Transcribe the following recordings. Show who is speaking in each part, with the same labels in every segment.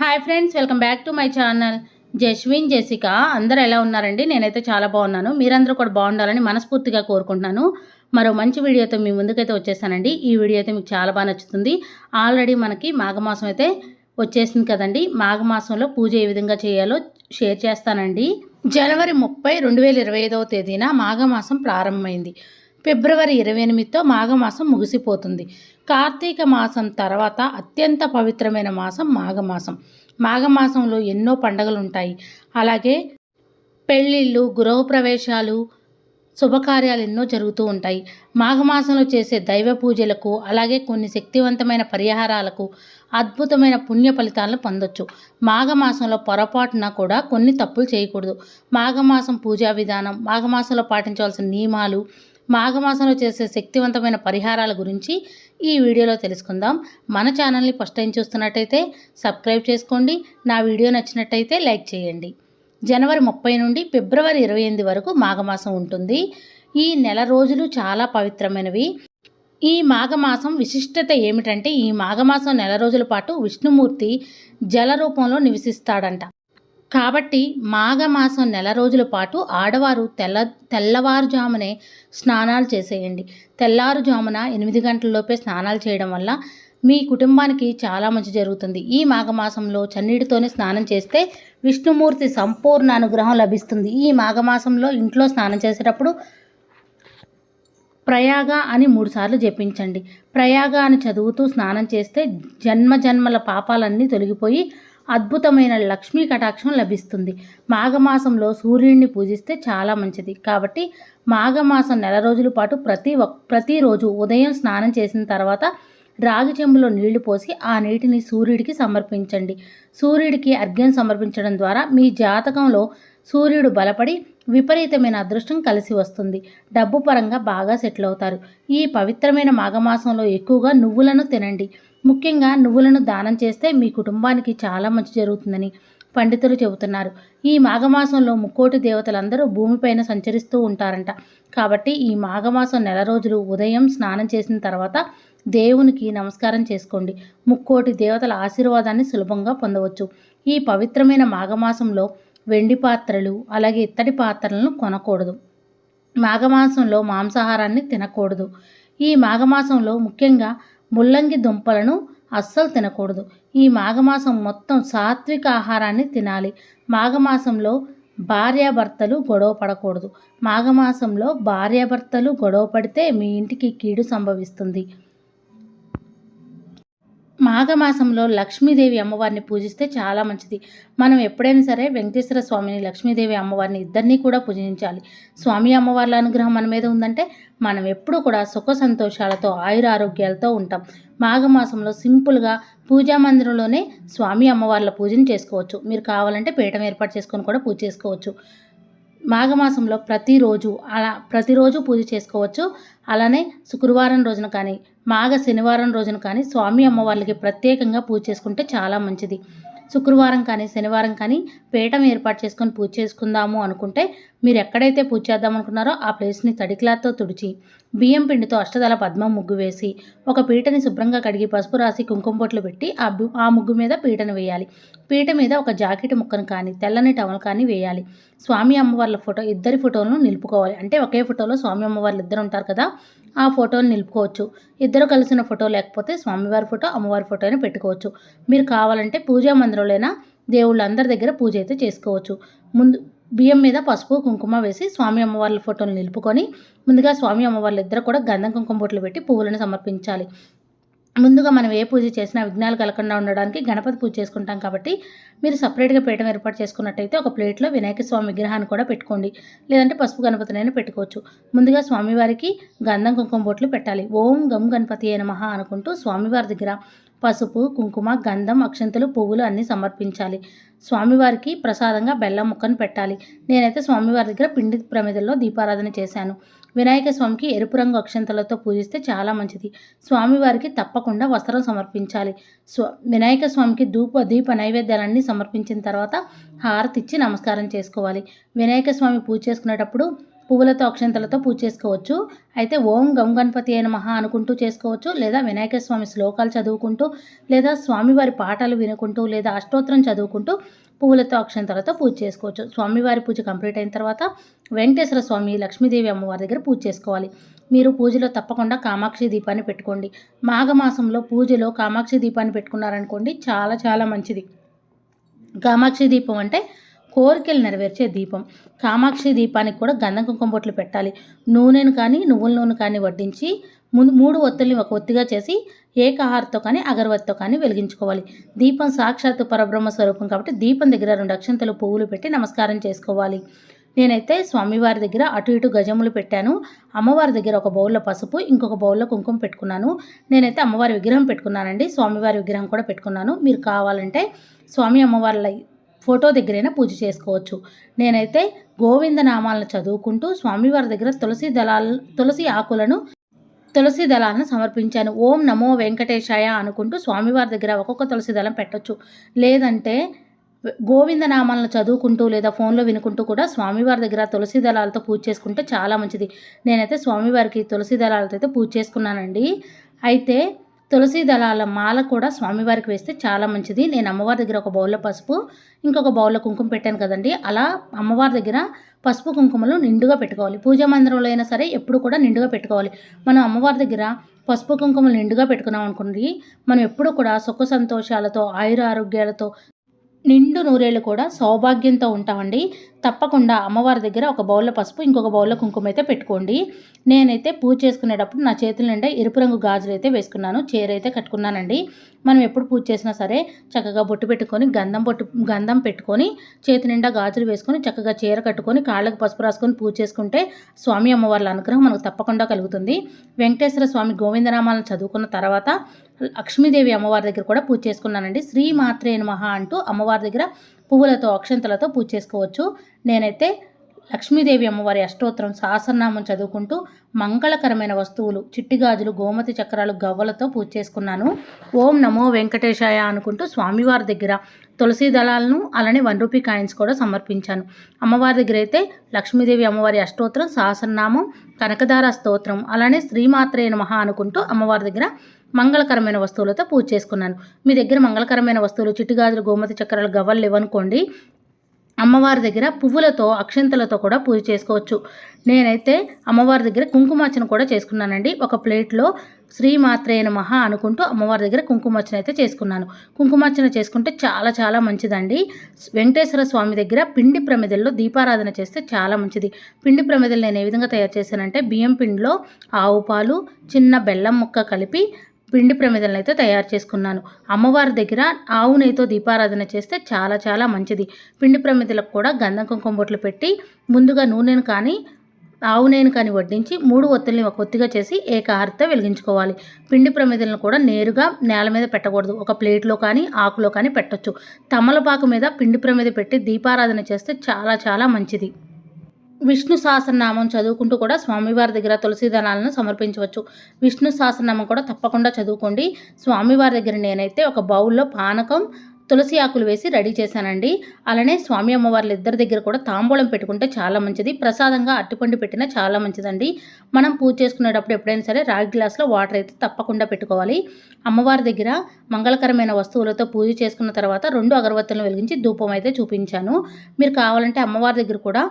Speaker 1: Hi friends welcome back to my channel. Jaswin Jessica అందరూ ఎలా ఉన్నారండి? నేనైతే చాలా బాగున్నాను. మీరందరూ కూడా బాగుండాలని మనస్ఫూర్తిగా కోరుకుంటున్నాను. మరో మంచి వీడియోతో మీ ముందుకైతే వచ్చేసానండి. ఈ వీడియో అయితే మీకు చాలా బాగా నచ్చుతుంది. ఆల్రెడీ మనకి మాఘమాసం అయితే వచ్చేసింది కదండి. మాఘమాసంలో పూజ ఏ విధంగా చేయాలో షేర్ చేస్తానండి. జనవరి ముప్పై రెండు వేల ఇరవై ఐదవ తేదీన మాఘమాసం ప్రారంభమైంది. ఫిబ్రవరి ఇరవై ఎనిమిదితో మాఘమాసం ముగిసిపోతుంది. కార్తీక మాసం తర్వాత అత్యంత పవిత్రమైన మాసం మాఘమాసం. మాఘమాసంలో ఎన్నో పండగలు ఉంటాయి అలాగే పెళ్ళిళ్ళు గృహప్రవేశాలు శుభకార్యాలు ఎన్నో జరుగుతూ ఉంటాయి. మాఘమాసంలో చేసే దైవ పూజలకు అలాగే కొన్ని శక్తివంతమైన పరిహారాలకు అద్భుతమైన పుణ్య ఫలితాలను పొందొచ్చు. మాఘమాసంలో పొరపాటున కూడా కొన్ని తప్పులు చేయకూడదు. మాఘమాసం పూజా విధానం మాఘమాసంలో పాటించవలసిన నియమాలు మాఘమాసంలో చేసే శక్తివంతమైన పరిహారాల గురించి ఈ వీడియోలో తెలుసుకుందాం. మన ఛానల్ని ఫస్ట్ టైం చూస్తున్నట్టయితే సబ్స్క్రైబ్ చేసుకోండి. నా వీడియో నచ్చినట్టయితే లైక్ చేయండి. జనవరి ముప్పై నుండి ఫిబ్రవరి ఇరవై ఎనిమిది వరకు మాఘమాసం ఉంటుంది. ఈ నెల రోజులు చాలా పవిత్రమైనవి. ఈ మాఘమాసం విశిష్టత ఏమిటంటే ఈ మాఘమాసం నెల రోజుల పాటు విష్ణుమూర్తి జల రూపంలో నివసిస్తాడంట. కాబట్టి మాఘమాసం నెల రోజుల పాటు ఆడవారు తెల్ల తెల్లవారుజామునే స్నానాలు చేసేయండి. తెల్లారుజామున ఎనిమిది గంటలలోపే స్నానాలు చేయడం వల్ల మీ కుటుంబానికి చాలా మంచి జరుగుతుంది. ఈ మాఘమాసంలో చన్నీటితోనే స్నానం చేస్తే విష్ణుమూర్తి సంపూర్ణ అనుగ్రహం లభిస్తుంది. ఈ మాఘమాసంలో ఇంట్లో స్నానం చేసేటప్పుడు ప్రయాగ అని మూడుసార్లు జపించండి. ప్రయాగ అని చదువుతూ స్నానం చేస్తే జన్మ జన్మల పాపాలన్నీ తొలగిపోయి అద్భుతమైన లక్ష్మీ కటాక్షం లభిస్తుంది. మాఘమాసంలో సూర్యుడిని పూజిస్తే చాలా మంచిది. కాబట్టి మాఘమాసం నెల రోజుల పాటు ప్రతి ప్రతిరోజు ఉదయం స్నానం చేసిన తర్వాత రాగి చెంబులో నీళ్ళు పోసి ఆ నీటిని సూర్యుడికి సమర్పించండి. సూర్యుడికి అర్ఘ్యం సమర్పించడం ద్వారా మీ జాతకంలో సూర్యుడు బలపడి విపరీతమైన అదృష్టం కలిసి వస్తుంది. డబ్బు పరంగా బాగా సెటిల్ అవుతారు. ఈ పవిత్రమైన మాఘమాసంలో ఎక్కువగా నువ్వులను తినండి. ముఖ్యంగా నువ్వులను దానం చేస్తే మీ కుటుంబానికి చాలా మంచి జరుగుతుందని పండితులు చెబుతున్నారు. ఈ మాఘమాసంలో ముక్కోటి దేవతలందరూ భూమిపైన సంచరిస్తూ ఉంటారంట. కాబట్టి ఈ మాఘమాసం నెల రోజులు ఉదయం స్నానం చేసిన తర్వాత దేవునికి నమస్కారం చేసుకోండి. ముక్కోటి దేవతల ఆశీర్వాదాన్ని సులభంగా పొందవచ్చు. ఈ పవిత్రమైన మాఘమాసంలో వెండి పాత్రలు అలాగే ఇత్తడి పాత్రలను కొనకూడదు. మాఘమాసంలో మాంసాహారాన్ని తినకూడదు. ఈ మాఘమాసంలో ముఖ్యంగా ముల్లంగి దుంపలను అస్సలు తినకూడదు. ఈ మాఘమాసం మొత్తం సాత్విక ఆహారాన్ని తినాలి. మాఘమాసంలో భార్యాభర్తలు గొడవ పడకూడదు. మాఘమాసంలో భార్యాభర్తలు గొడవ పడితే మీ ఇంటికి కీడు సంభవిస్తుంది. మాఘమాసంలో లక్ష్మీదేవి అమ్మవారిని పూజిస్తే చాలా మంచిది. మనం ఎప్పుడైనా సరే వెంకటేశ్వర స్వామిని లక్ష్మీదేవి అమ్మవారిని ఇద్దరినీ కూడా పూజించాలి. స్వామి అమ్మవార్ల అనుగ్రహం మన మీద ఉందంటే మనం ఎప్పుడూ కూడా సుఖ సంతోషాలతో ఆయుర ఆరోగ్యాలతో ఉంటాం. మాఘమాసంలో సింపుల్గా పూజా మందిరంలోనే స్వామి అమ్మవార్ల పూజను చేసుకోవచ్చు. మీరు కావాలంటే పీఠం ఏర్పాటు చేసుకొని కూడా పూజ చేసుకోవచ్చు. మాఘమాసంలో ప్రతిరోజు అలా ప్రతిరోజు పూజ చేసుకోవచ్చు. అలానే శుక్రవారం రోజున కానీ మాఘ శనివారం రోజున కానీ స్వామి అమ్మవార్లకి ప్రత్యేకంగా పూజ చేసుకుంటే చాలా మంచిది. శుక్రవారం కానీ శనివారం కానీ పీఠం ఏర్పాటు చేసుకొని పూజ చేసుకుందాము అనుకుంటే మీరు ఎక్కడైతే పూజ చేద్దాం అనుకున్నారో ఆ ప్లేస్ని తడి క్లాత్తో తుడిచి బియ్యం పిండితో అష్టదళ పద్మం ముగ్గు వేసి ఒక పీటని శుభ్రంగా కడిగి పసుపు రాసి కుంకుమ బొట్లు పెట్టి ఆ ఆ ముగ్గు మీద పీటను వేయాలి. పీట మీద ఒక జాకెట్ ముక్కను కానీ తెల్లని టవల్ కానీ వేయాలి. స్వామి అమ్మవార్ల ఫోటో ఇద్దరి ఫోటోలను నిలుపుకోవాలి. అంటే ఒకే ఫోటోలో స్వామి అమ్మవార్లు ఇద్దరు ఉంటారు కదా ఆ ఫోటోని నిలుపుకోవచ్చు. ఇద్దరు కలిసిన ఫోటో లేకపోతే స్వామివారి ఫోటో అమ్మవారి ఫోటో అయినా పెట్టుకోవచ్చు. మీరు కావాలంటే పూజా మందిరంలోనైనా దేవుళ్ళందరి దగ్గర పూజ అయితే చేసుకోవచ్చు. ముందు బియ్యం మీద పసుపు కుంకుమ వేసి స్వామి అమ్మవార్ల ఫోటోలు నిలుపుకొని ముందుగా స్వామి అమ్మవార్లు ఇద్దరు కూడా గంధం కుంకుమ బొట్లు పెట్టి పువ్వులను సమర్పించాలి. ముందుగా మనం ఏ పూజ చేసినా విఘ్నాలు కలగకుండా ఉండడానికి గణపతి పూజ చేసుకుంటాం కాబట్టి మీరు సపరేట్గా పీఠం ఏర్పాటు చేసుకున్నట్టయితే ఒక ప్లేట్లో వినాయక స్వామి విగ్రహాన్ని కూడా పెట్టుకోండి. లేదంటే పసుపు గణపతినైనా పెట్టుకోవచ్చు. ముందుగా స్వామివారికి గంధం కుంకుమ బొట్లు పెట్టాలి. ఓం గం గణపతి అయిన మహా అనుకుంటూ స్వామివారి దగ్గర పసుపు కుంకుమ గంధం అక్షంతలు పువ్వులు అన్నీ సమర్పించాలి. స్వామివారికి ప్రసాదంగా బెల్లం ముక్కను పెట్టాలి. నేనైతే స్వామివారి దగ్గర పిండి ప్రమిదల్లో దీపారాధన చేశాను. వినాయక స్వామికి ఎరుపు రంగు అక్షంతలతో పూజిస్తే చాలా మంచిది. స్వామివారికి తప్పకుండా వస్త్రం సమర్పించాలి. స్వ వినాయక స్వామికి ధూప దీప నైవేద్యాలన్నీ సమర్పించిన తర్వాత హారతి ఇచ్చి నమస్కారం చేసుకోవాలి. వినాయక స్వామి పూజ చేసుకునేటప్పుడు పువ్వులతో అక్షంతలతో పూజ చేసుకోవచ్చు. అయితే ఓం గం గణపతి అయిన మహా అనుకుంటూ చేసుకోవచ్చు. లేదా వినాయక స్వామి శ్లోకాలు చదువుకుంటూ లేదా స్వామివారి పాటలు వినుకుంటూ లేదా అష్టోత్తరం చదువుకుంటూ పువ్వులతో అక్షంతలతో పూజ చేసుకోవచ్చు. స్వామివారి పూజ కంప్లీట్ అయిన తర్వాత వెంకటేశ్వర స్వామి లక్ష్మీదేవి అమ్మవారి దగ్గర పూజ చేసుకోవాలి. మీరు పూజలో తప్పకుండా కామాక్షి దీపాన్ని పెట్టుకోండి. మాఘమాసంలో పూజలో కామాక్షి దీపాన్ని పెట్టుకున్నారనుకోండి చాలా చాలా మంచిది. కామాక్షి దీపం అంటే కోరికలు నెరవేర్చే దీపం. కామాక్షి దీపానికి కూడా గంధం కుంకుమ బొట్లు పెట్టాలి. నూనెను కానీ నువ్వుల నూనె కానీ వడ్డించి ముందు మూడు ఒత్తుల్ని ఒక ఒత్తిగా చేసి ఏకహారతో కానీ అగరవత్తితో కానీ వెలిగించుకోవాలి. దీపం సాక్షాత్తు పరబ్రహ్మ స్వరూపం కాబట్టి దీపం దగ్గర రెండు అక్షంతలు పువ్వులు పెట్టి నమస్కారం చేసుకోవాలి. నేనైతే స్వామివారి దగ్గర అటు ఇటు గజములు పెట్టాను. అమ్మవారి దగ్గర ఒక బౌల్లో పసుపు ఇంకొక బౌల్లో కుంకుమ పెట్టుకున్నాను. నేనైతే అమ్మవారి విగ్రహం పెట్టుకున్నానండి. స్వామివారి విగ్రహం కూడా పెట్టుకున్నాను. మీరు కావాలంటే స్వామి అమ్మవార్ల ఫోటో దగ్గరైనా పూజ చేసుకోవచ్చు. నేనైతే గోవింద నామాలను చదువుకుంటూ స్వామివారి దగ్గర తులసి దళాలు తులసి ఆకులను తులసి దళాలను సమర్పించాను. ఓం నమో వెంకటేశాయ అనుకుంటూ స్వామివారి దగ్గర ఒక్కొక్క తులసి దళం పెట్టొచ్చు. లేదంటే గోవింద నామాలను చదువుకుంటూ లేదా ఫోన్లో వినుకుంటూ కూడా స్వామివారి దగ్గర తులసి దళాలతో పూజ చేసుకుంటే చాలా మంచిది. నేనైతే స్వామివారికి తులసి దళాలతో అయితే పూజ చేసుకున్నానండి. అయితే తులసి దళాల మాల కూడా స్వామివారికి వేస్తే చాలా మంచిది. నేను అమ్మవారి దగ్గర ఒక బౌల్లో పసుపు ఇంకొక బౌల్లో కుంకుమ పెట్టాను కదండి. అలా అమ్మవారి దగ్గర పసుపు కుంకుమలు నిండుగా పెట్టుకోవాలి. పూజా మందిరంలో అయినా సరే ఎప్పుడు కూడా నిండుగా పెట్టుకోవాలి. మనం అమ్మవారి దగ్గర పసుపు కుంకుమలు నిండుగా పెట్టుకున్నాం అనుకోండి మనం ఎప్పుడు కూడా సుఖ సంతోషాలతో ఆయుర ఆరోగ్యాలతో నిండు నూరేళ్ళు కూడా సౌభాగ్యంతో ఉంటామండి. తప్పకుండా అమ్మవారి దగ్గర ఒక బౌల్లో పసుపు ఇంకొక బౌల్లో కుంకుమ అయితే పెట్టుకోండి. నేనైతే పూజ చేసుకునేటప్పుడు నా చేతుల నిండా ఎరుపు రంగు గాజులు అయితే వేసుకున్నాను. చీర అయితే కట్టుకున్నానండి. మనం ఎప్పుడు పూజ చేసినా సరే చక్కగా బొట్టు పెట్టుకొని గంధం బొట్టు గంధం పెట్టుకొని చేతి నిండా గాజులు వేసుకొని చక్కగా చీర కట్టుకొని కాళ్ళకు పసుపు రాసుకొని పూజ చేసుకుంటే స్వామి అమ్మవార్ల అనుగ్రహం మనకు తప్పకుండా కలుగుతుంది. వెంకటేశ్వర స్వామి గోవిందనామాలను చదువుకున్న తర్వాత లక్ష్మీదేవి అమ్మవారి దగ్గర కూడా పూజ చేసుకున్నానండి. శ్రీ మాత్రే మహా అంటూ అమ్మవారి దగ్గర పువ్వులతో అక్షంతలతో పూజ చేసుకోవచ్చు. నేనైతే లక్ష్మీదేవి అమ్మవారి అష్టోత్తరం సహస్రనామం చదువుకుంటూ మంగళకరమైన వస్తువులు చిట్టి గాజులు గోమతి చక్రాలు గవ్వలతో పూజ చేసుకున్నాను. ఓం నమో వెంకటేశాయ అనుకుంటూ స్వామివారి దగ్గర తులసి దళాలను అలానే వన్ రూపీ కాయిన్స్ కూడా సమర్పించాను. అమ్మవారి దగ్గర అయితే లక్ష్మీదేవి అమ్మవారి అష్టోత్తరం సహస్రనామం కనకదార స్తోత్రం అలానే శ్రీమాత్రే మహా అనుకుంటూ అమ్మవారి దగ్గర మంగళకరమైన వస్తువులతో పూజ చేసుకున్నాను. మీ దగ్గర మంగళకరమైన వస్తువులు చిట్టుగాజులు గోమతి చక్రాలు గవ్వలు ఇవ్వనుకోండి అమ్మవారి దగ్గర పువ్వులతో అక్షంతలతో కూడా పూజ చేసుకోవచ్చు. నేనైతే అమ్మవారి దగ్గర కుంకుమార్చన కూడా చేసుకున్నానండి. ఒక ప్లేట్లో శ్రీమాత్రేన మహా అనుకుంటూ అమ్మవారి దగ్గర కుంకుమార్చన అయితే చేసుకున్నాను. కుంకుమార్చన చేసుకుంటే చాలా చాలా మంచిదండి. వెంకటేశ్వర స్వామి దగ్గర పిండి ప్రమిదల్లో దీపారాధన చేస్తే చాలా మంచిది. పిండి ప్రమిదలు నేను ఏ విధంగా తయారు చేశానంటే బియ్యం పిండిలో ఆవు పాలు చిన్న బెల్లం ముక్క కలిపి పిండి ప్రమిదలను అయితే తయారు చేసుకున్నాను. అమ్మవారి దగ్గర ఆవు నెయ్యితో దీపారాధన చేస్తే చాలా చాలా మంచిది. పిండి ప్రమిదలకు కూడా గంధం కుంకుమ బొట్లు పెట్టి ముందుగా నూనెను కానీ ఆవు నేను కానీ వడ్డించి మూడు ఒత్తుల్ని ఒక ఒత్తిగా చేసి ఏకాహారత వెలిగించుకోవాలి. పిండి ప్రమిదలను కూడా నేరుగా నేల మీద పెట్టకూడదు. ఒక ప్లేట్లో కానీ ఆకులో కానీ పెట్టొచ్చు. తమలపాకు మీద పిండి ప్రమిద పెట్టి దీపారాధన చేస్తే చాలా చాలా మంచిది. విష్ణు సహస్రనామం చదువుకుంటూ కూడా స్వామివారి దగ్గర తులసి దళాలను సమర్పించవచ్చు. విష్ణు సహస్రనామం కూడా తప్పకుండా చదువుకోండి. స్వామివారి దగ్గర నేనైతే ఒక బౌల్లో పానకం తులసి ఆకులు వేసి రెడీ చేశానండి. అలానే స్వామి అమ్మవార్ల ఇద్దరి దగ్గర కూడా తాంబూలం పెట్టుకుంటే చాలా మంచిది. ప్రసాదంగా అట్టుపండి పెట్టినా చాలా మంచిదండి. మనం పూజ చేసుకునేటప్పుడు ఎప్పుడైనా సరే రాగి గ్లాస్లో వాటర్ అయితే తప్పకుండా పెట్టుకోవాలి. అమ్మవారి దగ్గర మంగళకరమైన వస్తువులతో పూజ చేసుకున్న తర్వాత రెండు అగరబత్తులను వెలిగించి ధూపం అయితే చూపించాను. మీరు కావాలంటే అమ్మవారి దగ్గర కూడా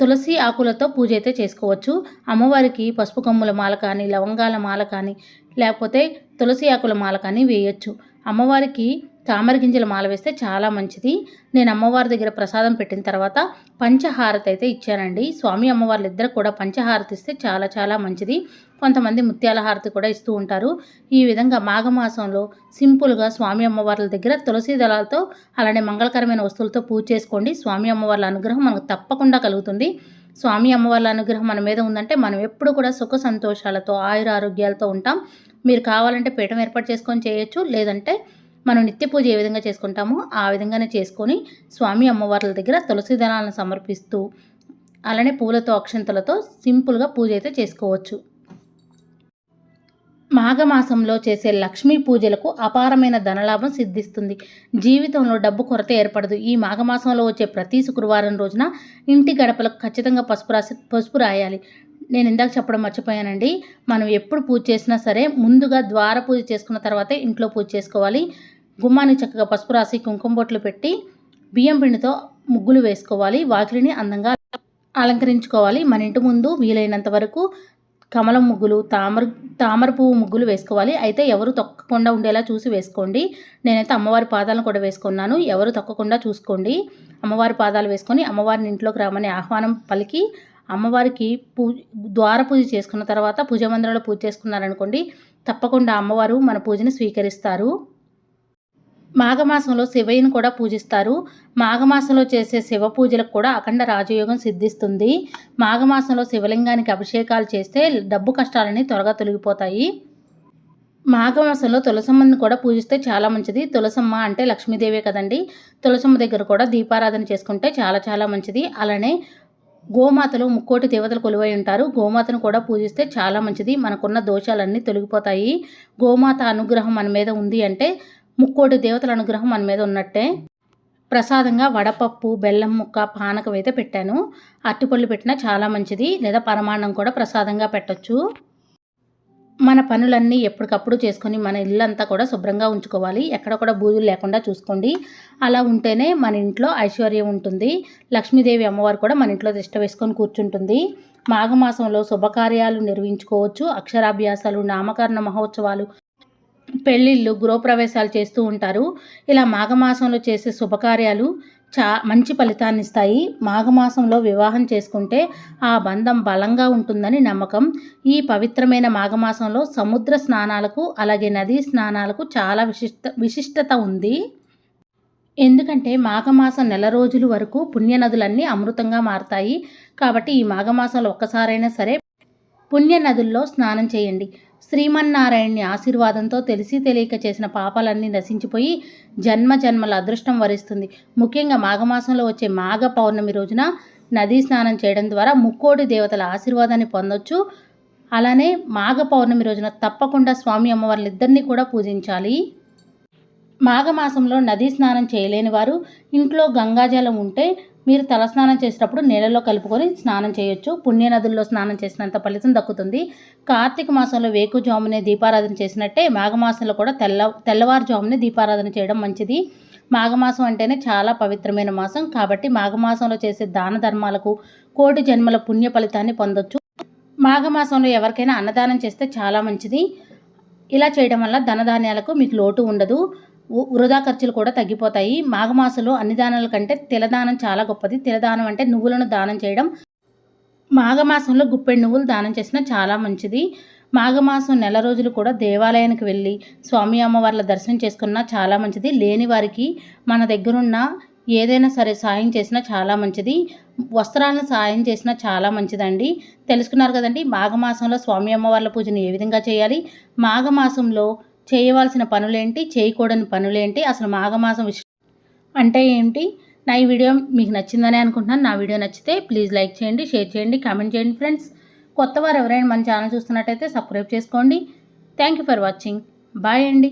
Speaker 1: తులసి ఆకులతో పూజ అయితే చేసుకోవచ్చు. అమ్మవారికి పసుపు కొమ్ముల మాల కానీ లవంగాల మాల కానీ లేకపోతే తులసి ఆకుల మాల కానీ వేయచ్చు. అమ్మవారికి తామర గింజల మాల వేస్తే చాలా మంచిది. నేను అమ్మవారి దగ్గర ప్రసాదం పెట్టిన తర్వాత పంచహారతి అయితే ఇచ్చానండి. స్వామి అమ్మవార్లు ఇద్దరు కూడా పంచహారతి ఇస్తే చాలా చాలా మంచిది. కొంతమంది ముత్యాల హారతి కూడా ఇస్తూ ఉంటారు. ఈ విధంగా మాఘమాసంలో సింపుల్గా స్వామి అమ్మవార్ల దగ్గర తులసి దళాలతో అలానే మంగళకరమైన వస్తువులతో పూజ చేసుకోండి. స్వామి అమ్మవార్ల అనుగ్రహం మనకు తప్పకుండా కలుగుతుంది. స్వామి అమ్మవార్ల అనుగ్రహం మన మీద ఉందంటే మనం ఎప్పుడు కూడా సుఖ సంతోషాలతో ఆయుర ఆరోగ్యాలతో ఉంటాం. మీరు కావాలంటే పీఠం ఏర్పాటు చేసుకొని చేయొచ్చు. లేదంటే మనం నిత్య పూజ ఏ విధంగా చేసుకుంటామో ఆ విధంగానే చేసుకొని స్వామి అమ్మవార్ల దగ్గర తులసి దళాలను సమర్పిస్తూ అలానే పూలతో అక్షంతలతో సింపుల్గా పూజ అయితే చేసుకోవచ్చు. మాఘమాసంలో చేసే లక్ష్మీ పూజలకు అపారమైన ధనలాభం సిద్ధిస్తుంది. జీవితంలో డబ్బు కొరత ఏర్పడదు. ఈ మాఘమాసంలో వచ్చే ప్రతి శుక్రవారం రోజున ఇంటి గడపలకు ఖచ్చితంగా పసుపు రాసి పసుపు రాయాలి. నేను ఇందాక చెప్పడం మర్చిపోయానండి. మనం ఎప్పుడు పూజ చేసినా సరే ముందుగా ద్వార పూజ చేసుకున్న తర్వాతే ఇంట్లో పూజ చేసుకోవాలి. గుమ్మాన్ని చక్కగా పసుపు రాసి కుంకుమ బొట్లు పెట్టి బియ్యం పిండితో ముగ్గులు వేసుకోవాలి. వాకిలిని అందంగా అలంకరించుకోవాలి. మన ఇంటి ముందు వీలైనంత వరకు కమలం ముగ్గులు తామర తామర పువ్వు ముగ్గులు వేసుకోవాలి. అయితే ఎవరు తొక్కకుండా ఉండేలా చూసి వేసుకోండి. నేనైతే అమ్మవారి పాదాలను కూడా వేసుకున్నాను. ఎవరు తొక్కకుండా చూసుకోండి. అమ్మవారి పాదాలు వేసుకొని అమ్మవారిని ఇంట్లోకి రామని ఆహ్వానం పలికి అమ్మవారికి పూ ద్వార పూజ చేసుకున్న తర్వాత పూజ మందిరంలో పూజ చేసుకున్నారనుకోండి తప్పకుండా అమ్మవారు మన పూజని స్వీకరిస్తారు. మాఘమాసంలో శివయ్యను కూడా పూజిస్తారు. మాఘమాసంలో చేసే శివ పూజలకు కూడా అఖండ రాజయోగం సిద్ధిస్తుంది. మాఘమాసంలో శివలింగానికి అభిషేకాలు చేస్తే డబ్బు కష్టాలని త్వరగా తొలగిపోతాయి. మాఘమాసంలో తులసమ్మని కూడా పూజిస్తే చాలా మంచిది. తులసమ్మ అంటే లక్ష్మీదేవే కదండి. తులసమ్మ దగ్గర కూడా దీపారాధన చేసుకుంటే చాలా చాలా మంచిది. అలానే గోమాతలు ముక్కోటి దేవతలు కొలువై ఉంటారు. గోమాతను కూడా పూజిస్తే చాలా మంచిది. మనకున్న దోషాలన్నీ తొలగిపోతాయి. గోమాత అనుగ్రహం మన మీద ఉంది అంటే ముక్కోటి దేవతల అనుగ్రహం మన మీద ఉన్నట్టే. ప్రసాదంగా వడపప్పు బెల్లం ముక్క పానకం అయితే పెట్టాను. అరటిపళ్ళు పెట్టినా చాలా మంచిది. లేదా పరమాన్నం కూడా ప్రసాదంగా పెట్టొచ్చు. మన పనులన్నీ ఎప్పటికప్పుడు చేసుకొని మన ఇల్లంతా కూడా శుభ్రంగా ఉంచుకోవాలి. ఎక్కడ కూడా బూజులు లేకుండా చూసుకోండి. అలా ఉంటేనే మన ఇంట్లో ఐశ్వర్యం ఉంటుంది. లక్ష్మీదేవి అమ్మవారు కూడా మన ఇంట్లో దిష్ట వేసుకొని కూర్చుంటుంది. మాఘమాసంలో శుభకార్యాలు నిర్వహించుకోవచ్చు. అక్షరాభ్యాసాలు నామకరణ మహోత్సవాలు పెళ్ళిళ్ళు గృహప్రవేశాలు చేస్తూ ఉంటారు. ఇలా మాఘమాసంలో చేసే శుభకార్యాలు చా మంచి ఫలితాన్ని ఇస్తాయి. మాఘమాసంలో వివాహం చేసుకుంటే ఆ బంధం బలంగా ఉంటుందని నమ్మకం. ఈ పవిత్రమైన మాఘమాసంలో సముద్ర స్నానాలకు అలాగే నదీ స్నానాలకు చాలా విశిష్ట విశిష్టత ఉంది. ఎందుకంటే మాఘమాసం నెల రోజుల వరకు పుణ్యనదులన్నీ అమృతంగా మారుతాయి. కాబట్టి ఈ మాఘమాసంలో ఒక్కసారైనా సరే పుణ్యనదుల్లో స్నానం చేయండి. శ్రీమన్నారాయణ్ణి ఆశీర్వాదంతో తెలిసి తెలియక చేసిన పాపాలన్నీ నశించిపోయి జన్మ జన్మల అదృష్టం వరిస్తుంది. ముఖ్యంగా మాఘమాసంలో వచ్చే మాఘ పౌర్ణమి రోజున నదీ స్నానం చేయడం ద్వారా ముక్కోటి దేవతల ఆశీర్వాదాన్ని పొందొచ్చు. అలానే మాఘ పౌర్ణమి రోజున తప్పకుండా స్వామి అమ్మవార్లిద్దరినీ కూడా పూజించాలి. మాఘమాసంలో నదీ స్నానం చేయలేని వారు ఇంట్లో గంగాజలం ఉంటే మీరు తలస్నానం చేసేటప్పుడు నీళ్ళలో కలుపుకొని స్నానం చేయొచ్చు. పుణ్యనదుల్లో స్నానం చేసినంత ఫలితం దక్కుతుంది. కార్తీక మాసంలో వేకుజామునే దీపారాధన చేసినట్టే మాఘమాసంలో కూడా తెల్ల తెల్లవారుజామునే దీపారాధన చేయడం మంచిది. మాఘమాసం అంటేనే చాలా పవిత్రమైన మాసం. కాబట్టి మాఘమాసంలో చేసే దాన ధర్మాలకు కోటి జన్మల పుణ్య ఫలితాన్ని పొందొచ్చు. మాఘమాసంలో ఎవరికైనా అన్నదానం చేస్తే చాలా మంచిది. ఇలా చేయడం వల్ల ధనధాన్యాలకు మీకు లోటు ఉండదు. వృధా ఖర్చులు కూడా తగ్గిపోతాయి. మాఘమాసంలో అన్ని దానాల కంటే తిలదానం చాలా గొప్పది. తిలదానం అంటే నువ్వులను దానం చేయడం. మాఘమాసంలో గుప్పెడు నువ్వులు దానం చేసినా చాలా మంచిది. మాఘమాసం నెల రోజులు కూడా దేవాలయానికి వెళ్ళి స్వామి అమ్మవార్ల దర్శనం చేసుకున్నా చాలా మంచిది. లేని వారికి మన దగ్గరున్న ఏదైనా సరే సాయం చేసినా చాలా మంచిది. వస్త్రాలను సాయం చేసినా చాలా మంచిదండి. తెలుసుకున్నారు కదండి మాఘమాసంలో స్వామి అమ్మవార్ల పూజను ఏ విధంగా చేయాలి? మాఘమాసంలో చేయవలసిన పనులేంటి? చేయకూడని పనులేంటి? అసలు మాఘమాసం విష అంటే ఏంటి? నా ఈ వీడియో మీకు నచ్చిందని అనుకుంటున్నాను. నా వీడియో నచ్చితే ప్లీజ్ లైక్ చేయండి షేర్ చేయండి కామెంట్ చేయండి ఫ్రెండ్స్. కొత్త వారు ఎవరైనా మన ఛానల్ చూస్తున్నట్టయితే సబ్స్క్రైబ్ చేసుకోండి. Thank you for watching. Bye అండి.